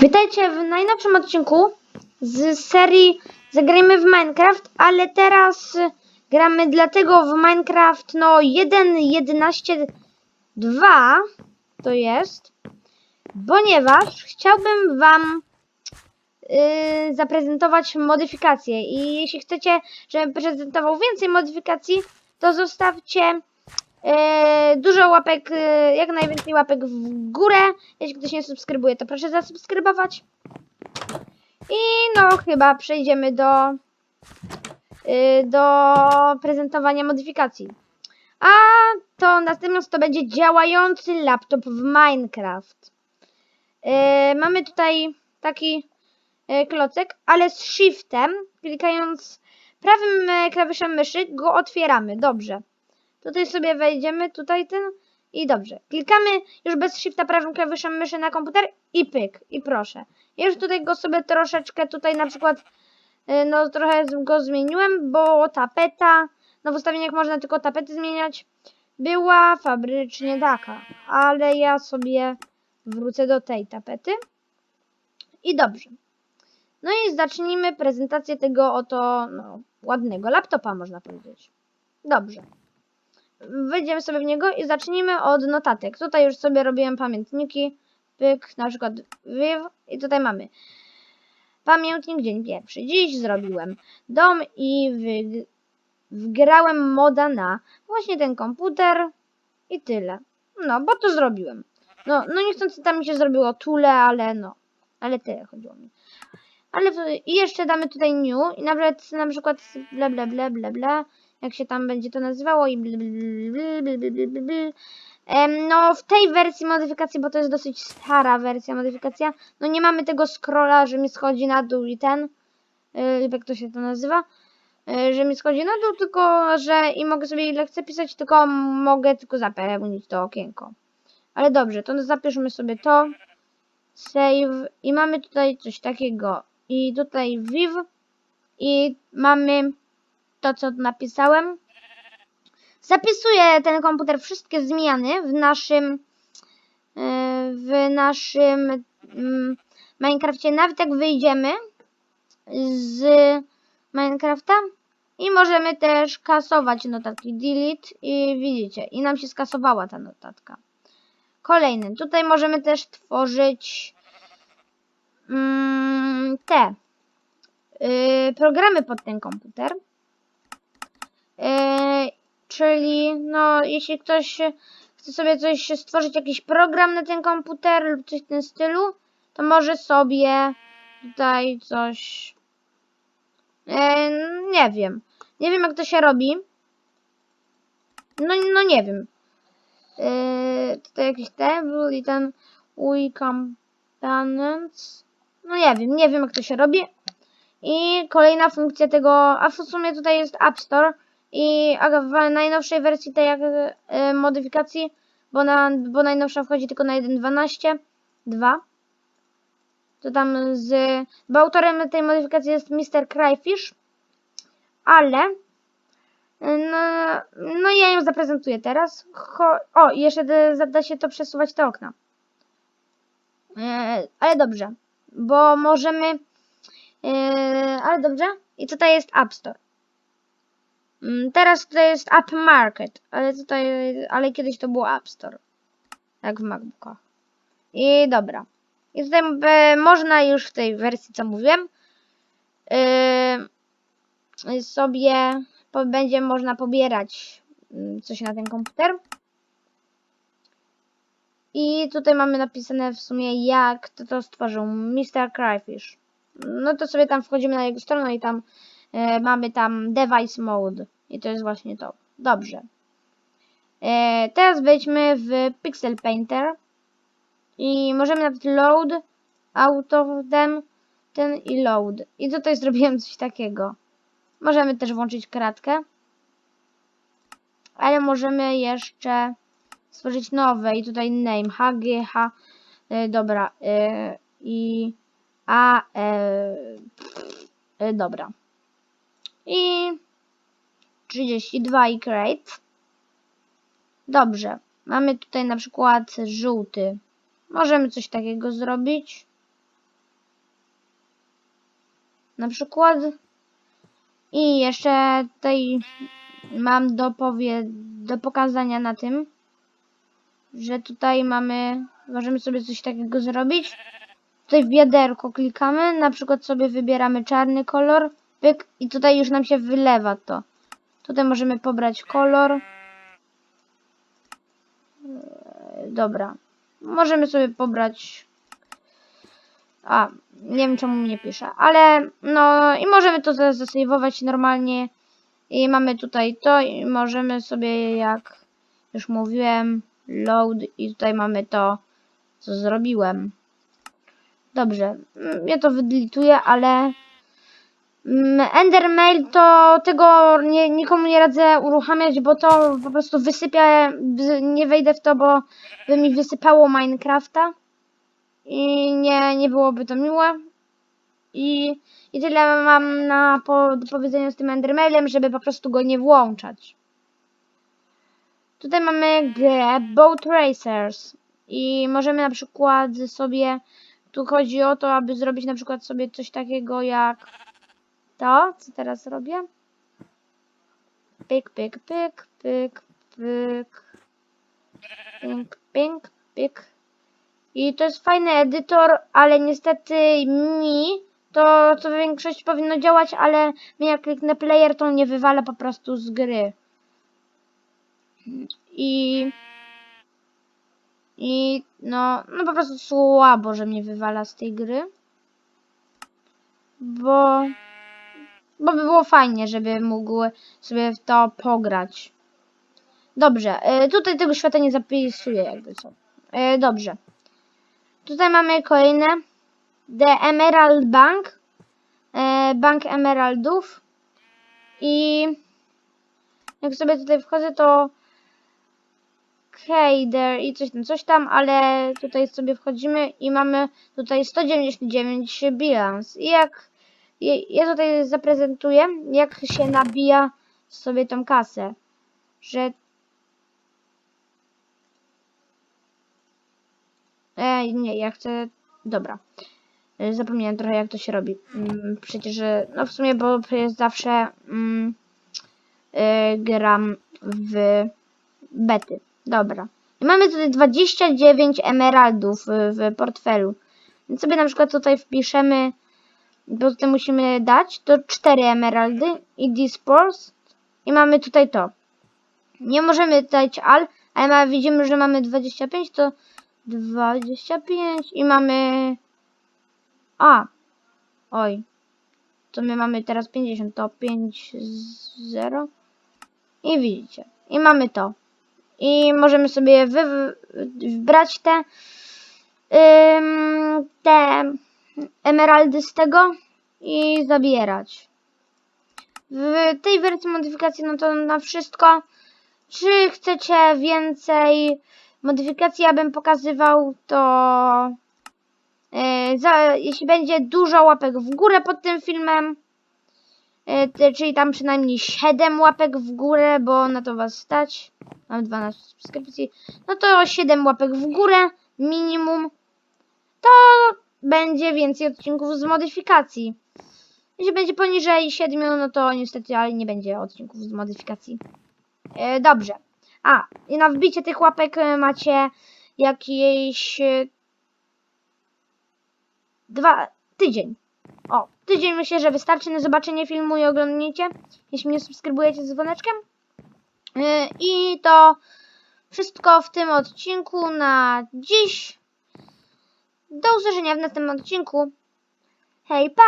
Witajcie w najnowszym odcinku z serii Zagrajmy w Minecraft, ale teraz gramy dlatego w Minecraft no 1.11.2 to jest, ponieważ chciałbym wam y, zaprezentować modyfikacje. I jeśli chcecie, żebym prezentował więcej modyfikacji, to zostawcie dużo łapek, e, jak najwięcej łapek w górę. Jeśli ktoś nie subskrybuje, to proszę zasubskrybować. I no, chyba przejdziemy do, e, do prezentowania modyfikacji. A to natomiast to będzie działający laptop w Minecraft. E, mamy tutaj taki e, klocek, ale z shiftem, klikając prawym e, klawiszem myszy, go otwieramy. Dobrze. Tutaj sobie wejdziemy, tutaj ten i dobrze. Klikamy już bez shifta prawym klawiszem myszy na komputer i pyk, i proszę. Ja już tutaj go sobie troszeczkę tutaj na przykład, y, no trochę go zmieniłem, bo tapeta, no w ustawieniach można tylko tapety zmieniać, była fabrycznie taka, ale ja sobie wrócę do tej tapety i dobrze. No i zacznijmy prezentację tego oto, no, ładnego laptopa można powiedzieć. Dobrze wejdziemy sobie w niego i zacznijmy od notatek. Tutaj już sobie robiłem pamiętniki, pyk, na przykład wyw i tutaj mamy pamiętnik dzień pierwszy. Dziś zrobiłem dom i wgrałem moda na właśnie ten komputer i tyle. No, bo to zrobiłem. No, no niechcący tam mi się zrobiło tule, ale no, ale tyle chodziło mi. Ale w, i jeszcze damy tutaj new i nawet na przykład ble ble ble ble ble jak się tam będzie to nazywało i no w tej wersji modyfikacji, bo to jest dosyć stara wersja modyfikacja, no nie mamy tego scrolla, że mi schodzi na dół i ten, yy, jak to się to nazywa, yy, że mi schodzi na dół, tylko że i mogę sobie ile chcę pisać, tylko mogę tylko zapełnić to okienko. Ale dobrze, to zapiszmy sobie to, save. I mamy tutaj coś takiego. I tutaj viv. I mamy to, co napisałem. Zapisuję ten komputer wszystkie zmiany w naszym e, w naszym mm, Minecrafcie. Nawet jak wyjdziemy z Minecrafta i możemy też kasować notatki delete i widzicie, i nam się skasowała ta notatka. Kolejny. Tutaj możemy też tworzyć mm, te y, programy pod ten komputer. Yy, czyli no, jeśli ktoś chce sobie coś stworzyć, jakiś program na ten komputer lub coś w tym stylu, to może sobie tutaj coś. Yy, nie wiem. Nie wiem, jak to się robi. No, no nie wiem. Yy, tutaj jakiś table i ten UI components. No nie wiem, nie wiem jak to się robi. I kolejna funkcja tego, a w sumie tutaj jest App Store i w najnowszej wersji tej y, modyfikacji, bo, na, bo najnowsza wchodzi tylko na 1.12 2 to tam z, bo autorem tej modyfikacji jest Mr. Cryfish, ale no, no ja ją zaprezentuję teraz. Cho, o, jeszcze da się to przesuwać te okna. E, ale dobrze, bo możemy, e, ale dobrze, i tutaj jest App Store. Mm, teraz to jest App Market, ale tutaj, ale kiedyś to było App Store. Jak w MacBookach. I dobra. I tutaj e, można już w tej wersji, co mówiłem, yy, sobie będzie można pobierać yy, coś na ten komputer. I tutaj mamy napisane w sumie, jak to, to stworzył Mr. Cryfish. No to sobie tam wchodzimy na jego stronę i tam yy, mamy tam device mode. I to jest właśnie to. Dobrze. E, teraz wejdźmy w Pixel Painter. I możemy nawet load out of them ten i load. I tutaj zrobiłem coś takiego. Możemy też włączyć kratkę. Ale możemy jeszcze stworzyć nowe i tutaj name HGH e, dobra e, i a e, e, dobra. I 32 i create. Dobrze. Mamy tutaj na przykład żółty. Możemy coś takiego zrobić. na przykład. I jeszcze tutaj mam do, powie, do pokazania na tym, że tutaj mamy, możemy sobie coś takiego zrobić. Tutaj w wiaderko klikamy, na przykład sobie wybieramy czarny kolor, pyk i tutaj już nam się wylewa to. Tutaj możemy pobrać kolor. Eee, Dobra. Możemy sobie pobrać. A, nie wiem czemu mi nie pisze, ale no i możemy to za- zasejwować normalnie. I mamy tutaj to i możemy sobie jak już mówiłem load i tutaj mamy to co zrobiłem. Dobrze, mm, ja to wydlituję, ale Endermail to tego nie, nikomu nie radzę uruchamiać, bo to po prostu wysypia, nie wejdę w to, bo by mi wysypało Minecrafta i nie, nie byłoby to miłe. I, I tyle mam na po, do powiedzenia z tym Endermailem, żeby po prostu go nie włączać. Tutaj mamy grę Boat Racers i możemy na przykład sobie, tu chodzi o to, aby zrobić na przykład sobie coś takiego jak to, co teraz robię. Pyk, pyk, pyk, pyk, pyk. Pink, pink, pyk. I to jest fajny edytor, ale niestety mi to co większość powinno działać, ale mi jak kliknę player, to nie wywala po prostu z gry. I i no, no po prostu słabo, że mnie wywala z tej gry. Bo bo by było fajnie, żeby mógł sobie w to pograć. Dobrze, e, tutaj tego świata nie zapisuję jakby co. E, Dobrze. Tutaj mamy kolejne. The Emerald Bank. E, Bank Emeraldów. I jak sobie tutaj wchodzę, to Kejder i coś tam, coś tam, ale tutaj sobie wchodzimy i mamy tutaj 199 bilans. I jak ja tutaj zaprezentuję, jak się nabija sobie tą kasę, że E, nie, ja chcę. Dobra. E, Zapomniałem trochę, jak to się robi. Mm, Przecież, e, no w sumie, bo zawsze mm, e, gram w bety. Dobra. I mamy tutaj 29 emeraldów w, w portfelu. Więc sobie na przykład tutaj wpiszemy, bo tutaj musimy dać, to 4 emeraldy i dispors. I mamy tutaj to. Nie możemy dać al, ale widzimy, że mamy 25, to 25 i mamy... A! Oj. To my mamy teraz 50, to 5, 0. I widzicie. I mamy to. I możemy sobie wy, wbrać te ym, te emeraldy z tego i zabierać. W tej wersji modyfikacji no to na wszystko. Czy chcecie więcej modyfikacji, abym pokazywał, to e, za, jeśli będzie dużo łapek w górę pod tym filmem, te- czyli tam przynajmniej 7 łapek w górę, bo na to was stać, mam 12 subskrypcji, no to 7 łapek w górę minimum, to będzie więcej odcinków z modyfikacji. Jeśli będzie poniżej 7, no to niestety, ale nie będzie odcinków z modyfikacji. E, dobrze. A, i na wbicie tych łapek e, macie jakieś e, dwa tydzień. O, tydzień myślę, że wystarczy na zobaczenie filmu i oglądnięcie, jeśli mnie subskrybujecie z dzwoneczkiem. E, I to wszystko w tym odcinku na dziś. Do usłyszenia w następnym odcinku. Hej, pa!